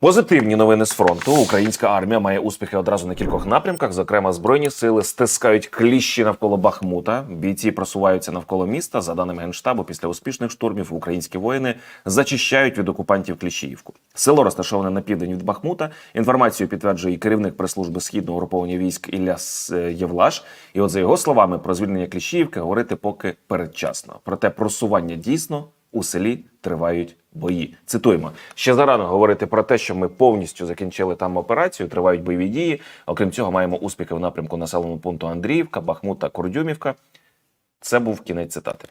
Позитивні новини з фронту. Українська армія має успіхи одразу на кількох напрямках. Зокрема, збройні сили стискають кліщі навколо Бахмута. Бійці просуваються навколо міста. За даними генштабу, після успішних штурмів українські воїни зачищають від окупантів Кліщіївку. Село розташоване на південь від Бахмута. Інформацію підтверджує і керівник прес-служби східного угруповання військ Ілля е, Євлаш. І от за його словами про звільнення Кліщіївки говорити поки передчасно. Проте просування дійсно у селі тривають бої. Цитуємо ще зарано говорити про те, що ми повністю закінчили там операцію. Тривають бойові дії. Окрім цього, маємо успіхи в напрямку населеного пункту Андріївка, Бахмут та Курдюмівка. Це був кінець цитати.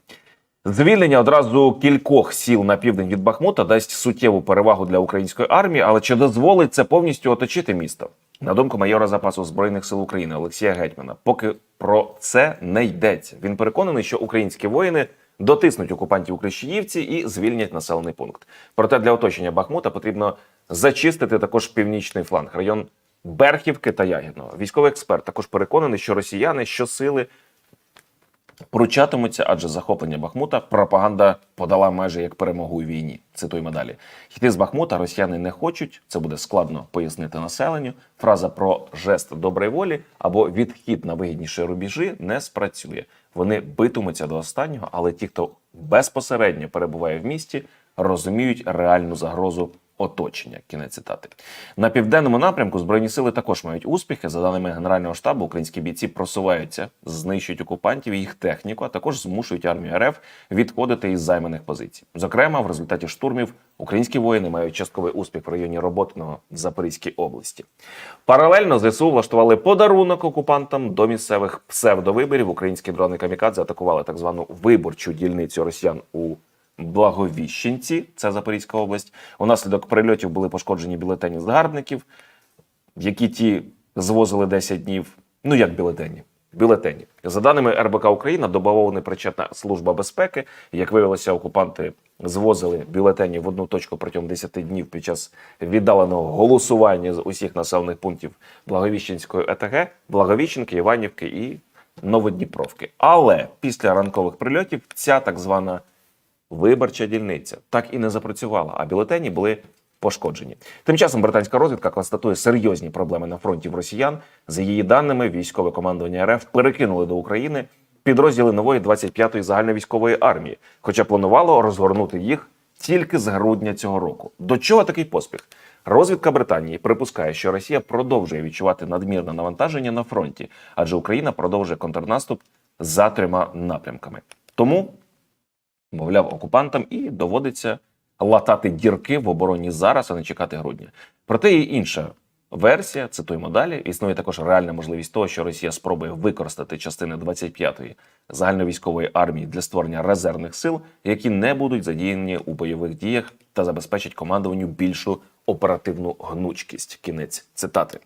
Звільнення одразу кількох сіл на південь від Бахмута дасть суттєву перевагу для української армії, але чи дозволить це повністю оточити місто? На думку майора запасу збройних сил України Олексія Гетьмана, поки про це не йдеться. Він переконаний, що українські воїни дотиснуть окупантів у Кліщіївці і звільнять населений пункт. Проте для оточення Бахмута потрібно зачистити також північний фланг, район Берхівки та Ягідного. Військовий експерт також переконаний, що росіяни щосили пручатимуться, адже захоплення Бахмута пропаганда подала майже як перемогу у війні. Цитуємо далі. Йти з Бахмута росіяни не хочуть. Це буде складно пояснити населенню. Фраза про жест доброї волі або відхід на вигідніші рубежі не спрацює. Вони битимуться до останнього, але ті, хто безпосередньо перебуває в місті, розуміють реальну загрозу оточення. Кінець цитати. На південному напрямку збройні сили також мають успіхи. За даними генерального штабу, українські бійці просуваються, знищують окупантів їх техніку, а також змушують армію РФ відходити із займаних позицій. Зокрема, в результаті штурмів українські воїни мають частковий успіх в районі Роботиного в Запорізькій області. Паралельно ЗСУ влаштували подарунок окупантам до місцевих псевдовиборів. Українські дрони камікадзе атакували так звану виборчу дільницю росіян у Благовіщенці, це Запорізька область. Унаслідок прильотів були пошкоджені бюлетені згарбників, які ті звозили 10 днів. Ну як бюлетені? Бюлетені. За даними РБК Україна, до бавовни причетна служба безпеки. Як виявилося, окупанти звозили бюлетені в одну точку протягом 10 днів під час віддаленого голосування з усіх населених пунктів Благовіщенської ЕТГ, Благовіщенки, Іванівки і Новодніпровки. Але після ранкових прильотів ця так звана виборча дільниця так і не запрацювала, а бюлетені були пошкоджені. Тим часом британська розвідка констатує серйозні проблеми на фронті в росіян. За її даними, військове командування РФ перекинули до України підрозділи нової 25-ї загальновійськової армії, хоча планувало розгорнути їх тільки з грудня цього року. До чого такий поспіх? Розвідка Британії припускає, що Росія продовжує відчувати надмірне навантаження на фронті, адже Україна продовжує контрнаступ за трьома напрямками. Тому мовляв, окупантам і доводиться латати дірки в обороні зараз, а не чекати грудня. Проте є інша версія, цитуємо далі. Існує також реальна можливість того, що Росія спробує використати частини 25-ї загальновійськової армії для створення резервних сил, які не будуть задіяні у бойових діях та забезпечать командуванню більшу оперативну гнучкість. Кінець цитати.